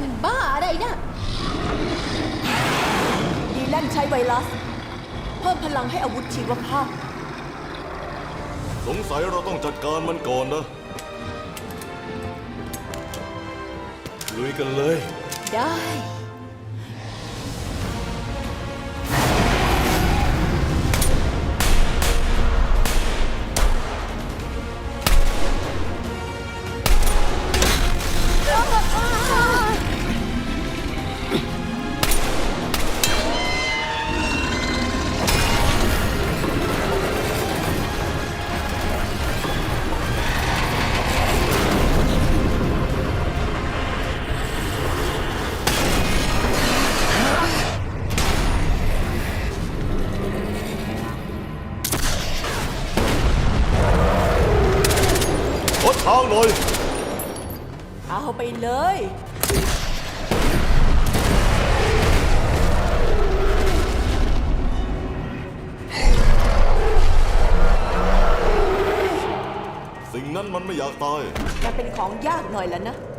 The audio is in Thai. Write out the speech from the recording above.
มันบ้าอะไรนะดีแลนใช้ไวรัส เพิ่มพลังให้อาวุธชีวภาพ สงสัยเราต้องจัดการมันก่อนนะ ลุยกันเลย ได้ ทางหน่อยเอาไปเลยสิ่งนั้นมันไม่อยากตาย มันเป็นของยากหน่อยแล้วนะ